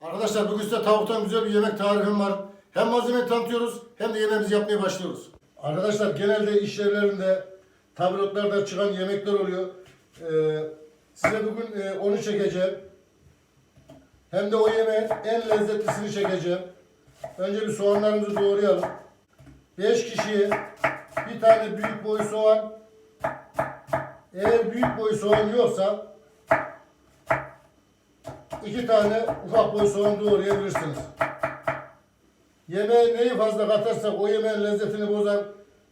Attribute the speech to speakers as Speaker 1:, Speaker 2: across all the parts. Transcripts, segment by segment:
Speaker 1: Arkadaşlar bugün size tavuktan güzel bir yemek tarifim var. Hem malzemeyi tanıtıyoruz hem de yemeğimizi yapmaya başlıyoruz. Arkadaşlar genelde iş yerlerinde tabelotlarda çıkan yemekler oluyor. Ee, size bugün e, onu çekeceğim. Hem de o yemeğin en lezzetlisini çekeceğim. Önce bir soğanlarımızı doğrayalım. 5 kişiye bir tane büyük boy soğan. Eğer büyük boy soğan yoksa iki tane ufak boy soğan doğrayabilirsiniz. Yemeğe neyi fazla katarsak o yemeğin lezzetini bozar.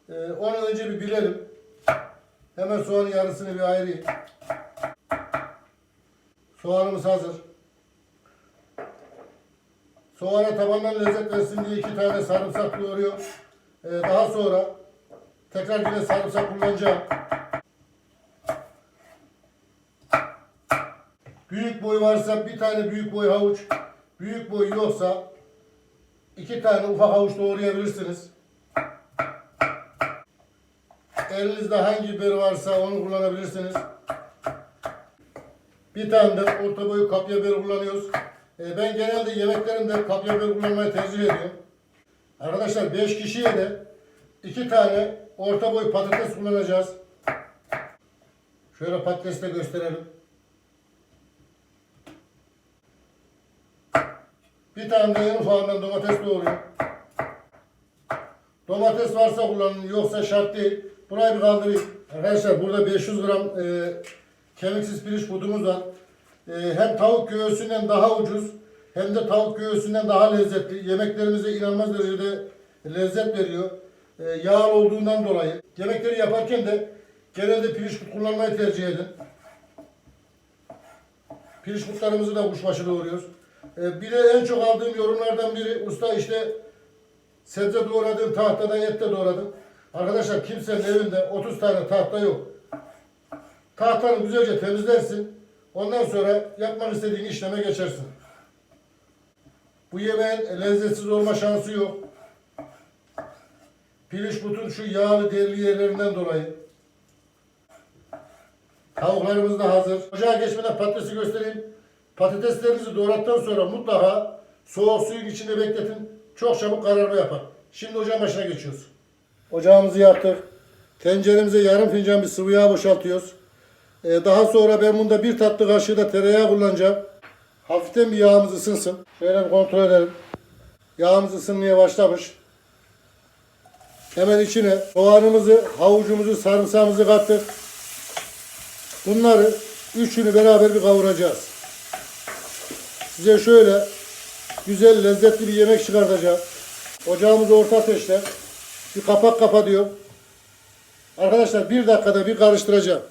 Speaker 1: Ee, onu önce bir bilelim. Hemen soğanın yarısını bir ayırayım. Soğanımız hazır. Soğana tabandan lezzet versin diye iki tane sarımsak doğruyor. Ee, daha sonra tekrar yine sarımsak kullanacağım. Büyük boy varsa bir tane büyük boy havuç, büyük boy yoksa iki tane ufak havuç doğrayabilirsiniz. Elinizde hangi biber varsa onu kullanabilirsiniz. Bir tane de orta boy kapya biber kullanıyoruz. Ee, ben genelde yemeklerimde kapya biber kullanmayı tercih ediyorum. Arkadaşlar 5 kişiye de iki tane orta boy patates kullanacağız. Şöyle patatesi de gösterelim. Bir tane de en ufağından domates doğruyor. Domates varsa kullanın yoksa şart değil. Burayı bir kaldırayım. Arkadaşlar burada 500 gram e, kemiksiz pirinç budumuz var. E, hem tavuk göğsünden daha ucuz hem de tavuk göğsünden daha lezzetli. Yemeklerimize inanılmaz derecede lezzet veriyor. E, yağ olduğundan dolayı. Yemekleri yaparken de genelde pirinç but kullanmayı tercih edin. Pirinç butlarımızı da kuşbaşı doğruyoruz. Ee, bir de en çok aldığım yorumlardan biri usta işte sebze doğradım, tahtadan et de doğradım. Arkadaşlar kimsenin evinde 30 tane tahta yok. Tahtanı güzelce temizlersin. Ondan sonra yapmak istediğin işleme geçersin. Bu yemeğin lezzetsiz olma şansı yok. Pirinç butun şu yağlı derli yerlerinden dolayı. Tavuklarımız da hazır. Ocağa geçmeden patatesi göstereyim. Patateslerinizi doğrattıktan sonra mutlaka soğuk suyun içinde bekletin. Çok çabuk kararma yapar. Şimdi ocağın başına geçiyoruz. Ocağımızı yaktık. Tenceremize yarım fincan bir sıvı yağ boşaltıyoruz. Ee, daha sonra ben bunda bir tatlı kaşığı da tereyağı kullanacağım. Hafiften bir yağımız ısınsın. Şöyle bir kontrol edelim. Yağımız ısınmaya başlamış. Hemen içine soğanımızı, havucumuzu, sarımsağımızı kattık. Bunları üçünü beraber bir kavuracağız. Size şöyle güzel lezzetli bir yemek çıkartacağım. Ocağımızı orta ateşte bir kapak kapatıyorum. Arkadaşlar bir dakikada bir karıştıracağım.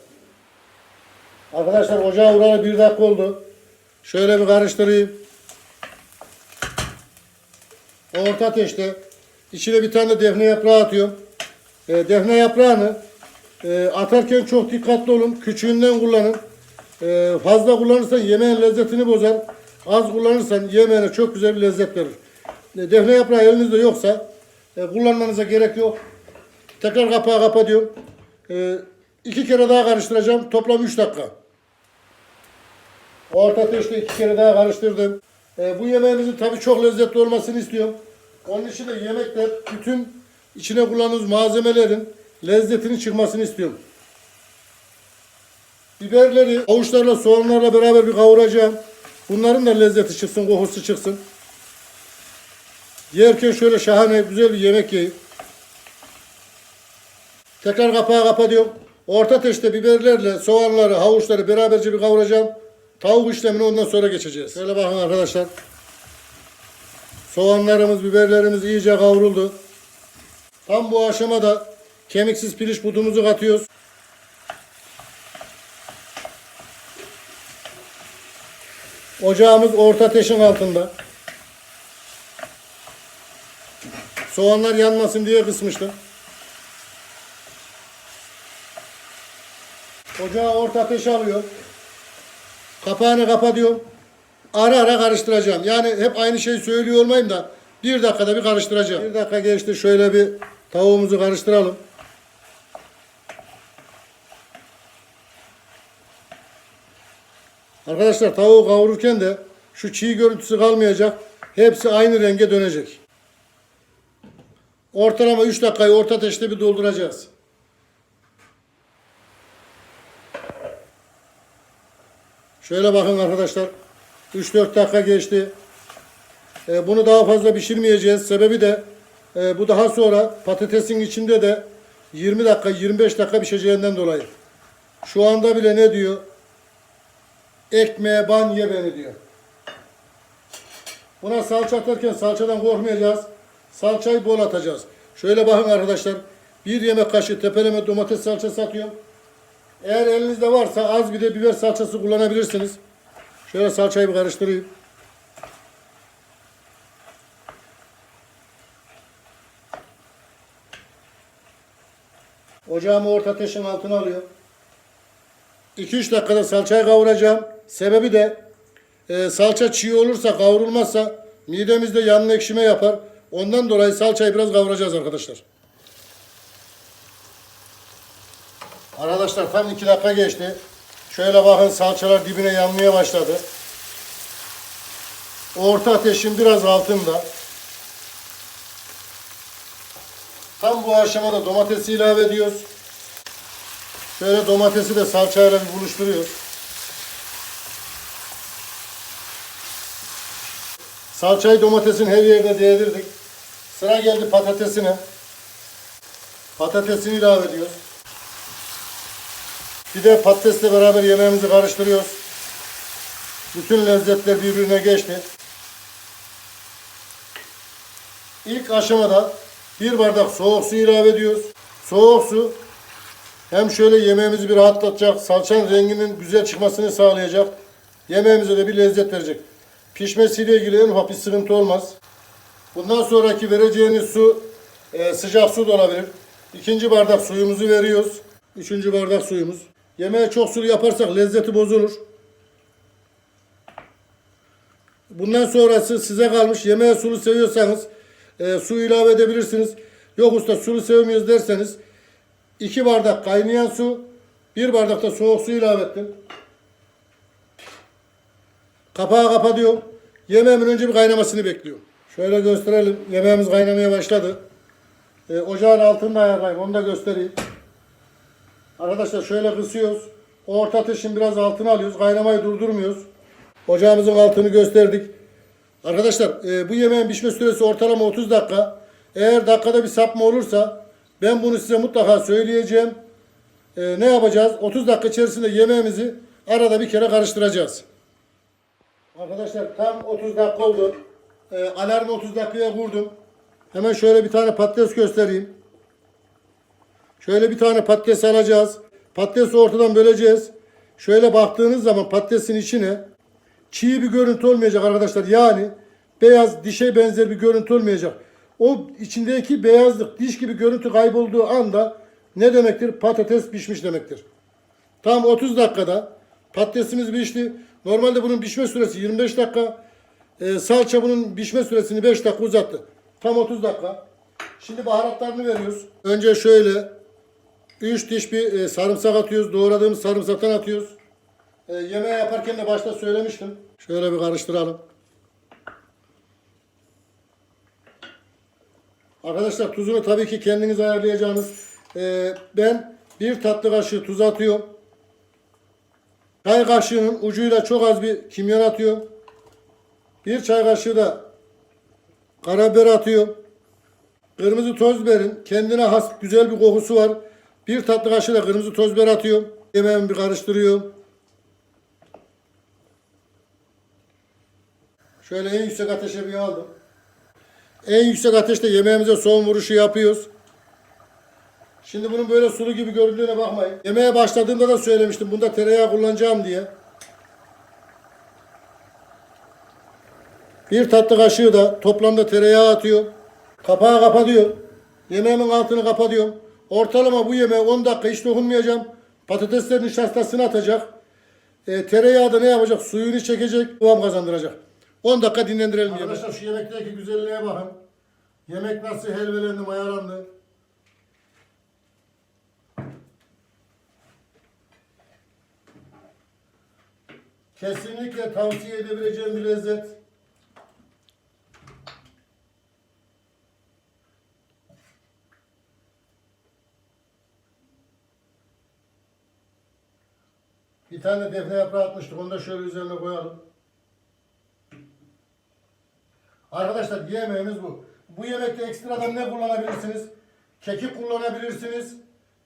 Speaker 1: Arkadaşlar ocağı vuralı bir dakika oldu. Şöyle bir karıştırayım. Orta ateşte içine bir tane de defne yaprağı atıyorum. E, defne yaprağını e, atarken çok dikkatli olun. Küçüğünden kullanın. E, fazla kullanırsan yemeğin lezzetini bozar. Az kullanırsan yemeğine çok güzel bir lezzet verir. E, defne yaprağı elinizde yoksa e, kullanmanıza gerek yok. Tekrar kapağı kapatıyorum. E, iki kere daha karıştıracağım. Toplam 3 dakika. Orta ateşte iki kere daha karıştırdım. E, bu yemeğimizin tabii çok lezzetli olmasını istiyorum. Onun için de yemekler bütün içine kullandığımız malzemelerin lezzetinin çıkmasını istiyorum. Biberleri avuçlarla soğanlarla beraber bir kavuracağım. Bunların da lezzeti çıksın, kokusu çıksın. Yerken şöyle şahane güzel bir yemek yiyin. Tekrar kapağı kapatıyorum. Orta ateşte biberlerle soğanları, havuçları beraberce bir kavuracağım. Tavuk işlemine ondan sonra geçeceğiz. Şöyle bakın arkadaşlar. Soğanlarımız, biberlerimiz iyice kavruldu. Tam bu aşamada kemiksiz pirinç budumuzu katıyoruz. Ocağımız orta ateşin altında. Soğanlar yanmasın diye kısmıştım. Ocağı orta ateşe alıyor. Kapağını kapatıyorum. Ara ara karıştıracağım. Yani hep aynı şeyi söylüyor olmayayım da bir dakikada bir karıştıracağım. Bir dakika geçti. Şöyle bir tavuğumuzu karıştıralım. Arkadaşlar tavuğu kavururken de Şu çiğ görüntüsü kalmayacak. Hepsi aynı renge dönecek. Ortalama 3 dakikayı orta ateşte bir dolduracağız. Şöyle bakın arkadaşlar. 3-4 dakika geçti. E, bunu daha fazla pişirmeyeceğiz. Sebebi de e, bu daha sonra patatesin içinde de 20 dakika 25 dakika pişeceğinden dolayı. Şu anda bile ne diyor? Ekmeğe ban ye beni diyor. Buna salça atarken salçadan korkmayacağız. Salçayı bol atacağız. Şöyle bakın arkadaşlar. Bir yemek kaşığı tepeleme domates salçası atıyorum. Eğer elinizde varsa az bir de biber salçası kullanabilirsiniz. Şöyle salçayı bir karıştırayım. Ocağımı orta ateşin altına alıyor. 2-3 dakikada salçayı kavuracağım. Sebebi de e, salça çiğ olursa kavrulmazsa midemizde yanma ekşime yapar. Ondan dolayı salçayı biraz kavuracağız arkadaşlar. Arkadaşlar tam 2 dakika geçti. Şöyle bakın salçalar dibine yanmaya başladı. Orta ateşin biraz altında. Tam bu aşamada domatesi ilave ediyoruz. Şöyle domatesi de salçayla bir buluşturuyoruz. Salçayı domatesin her yerine değdirdik. Sıra geldi patatesine. Patatesini ilave ediyoruz. Bir de patatesle beraber yemeğimizi karıştırıyoruz. Bütün lezzetler birbirine geçti. İlk aşamada bir bardak soğuk su ilave ediyoruz. Soğuk su hem şöyle yemeğimizi bir rahatlatacak, salçanın renginin güzel çıkmasını sağlayacak. Yemeğimize de bir lezzet verecek. Pişmesiyle ilgili en ufak sıkıntı olmaz. Bundan sonraki vereceğiniz su e, sıcak su da olabilir. İkinci bardak suyumuzu veriyoruz. Üçüncü bardak suyumuz. Yemeği çok sulu yaparsak lezzeti bozulur. Bundan sonrası size kalmış. Yemeğe sulu seviyorsanız e, su ilave edebilirsiniz. Yok usta sulu sevmiyoruz derseniz iki bardak kaynayan su, bir bardak da soğuk su ilave ettim. Kapağı kapatıyorum. Yemeğimin önce bir kaynamasını bekliyorum. Şöyle gösterelim. Yemeğimiz kaynamaya başladı. E, ocağın altında ayarlayayım. Onu da göstereyim. Arkadaşlar şöyle kısıyoruz. Orta ateşin biraz altına alıyoruz. Kaynamayı durdurmuyoruz. Ocağımızın altını gösterdik. Arkadaşlar e, bu yemeğin pişme süresi ortalama 30 dakika. Eğer dakikada bir sapma olursa ben bunu size mutlaka söyleyeceğim. E, ne yapacağız? 30 dakika içerisinde yemeğimizi arada bir kere karıştıracağız. Arkadaşlar tam 30 dakika oldu. E, alarmı 30 dakikaya kurdum. Hemen şöyle bir tane patates göstereyim. Şöyle bir tane patates alacağız. Patatesi ortadan böleceğiz. Şöyle baktığınız zaman patatesin içine çiğ bir görüntü olmayacak arkadaşlar. Yani beyaz dişe benzer bir görüntü olmayacak. O içindeki beyazlık diş gibi görüntü kaybolduğu anda ne demektir? Patates pişmiş demektir. Tam 30 dakikada patatesimiz pişti. Normalde bunun pişme süresi 25 dakika. Ee, salça bunun pişme süresini 5 dakika uzattı. Tam 30 dakika. Şimdi baharatlarını veriyoruz. Önce şöyle 3 diş bir e, sarımsak atıyoruz. Doğradığımız sarımsaktan atıyoruz. E, yemeği yaparken de başta söylemiştim. Şöyle bir karıştıralım. Arkadaşlar tuzunu tabii ki kendiniz ayarlayacağınız. E, ben bir tatlı kaşığı tuz atıyorum. Çay kaşığının ucuyla çok az bir kimyon atıyorum. Bir çay kaşığı da karabiber atıyorum. Kırmızı toz biberin kendine has güzel bir kokusu var. Bir tatlı kaşığı da kırmızı toz biber atıyorum. Yemeğimi bir karıştırıyorum. Şöyle en yüksek ateşe bir aldım. En yüksek ateşte yemeğimize son vuruşu yapıyoruz. Şimdi bunun böyle sulu gibi göründüğüne bakmayın. Yemeğe başladığımda da söylemiştim. Bunda tereyağı kullanacağım diye. Bir tatlı kaşığı da toplamda tereyağı atıyor. Kapağı kapatıyor. Yemeğimin altını kapatıyorum. Ortalama bu yemeğe 10 dakika hiç dokunmayacağım. Patateslerin nişastasını atacak. E, tereyağı da ne yapacak? Suyunu çekecek. Kıvam kazandıracak. 10 dakika dinlendirelim Arkadaşlar şu yemekteki güzelliğe bakın. Yemek nasıl helvelendi, mayalandı. Kesinlikle tavsiye edebileceğim bir lezzet. Bir tane defne yaprağı atmıştık. Onu da şöyle üzerine koyalım. Arkadaşlar yemeğimiz bu. Bu yemekte ekstradan ne kullanabilirsiniz? Kekik kullanabilirsiniz.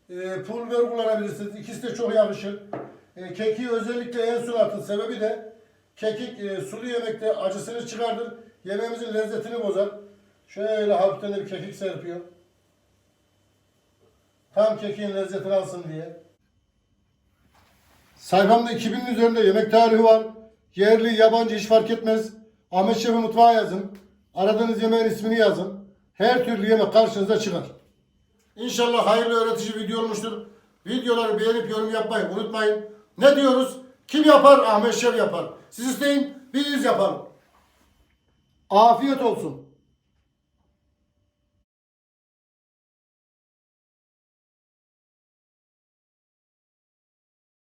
Speaker 1: E, pul biber kullanabilirsiniz. İkisi de çok yakışır. E, kekiği özellikle en son atın. Sebebi de kekik e, sulu yemekte acısını çıkardır. Yemeğimizin lezzetini bozar. Şöyle hafiften bir kekik serpiyor. Tam kekiğin lezzetini alsın diye. Sayfamda 2000'in üzerinde yemek tarihi var. Yerli, yabancı hiç fark etmez. Ahmet Şef'i mutfağa yazın. Aradığınız yemeğin ismini yazın. Her türlü yemek karşınıza çıkar. İnşallah hayırlı öğretici video olmuştur. Videoları beğenip yorum yapmayı unutmayın. Ne diyoruz? Kim yapar? Ahmet Şef yapar. Siz isteyin, biz yapalım. Afiyet olsun.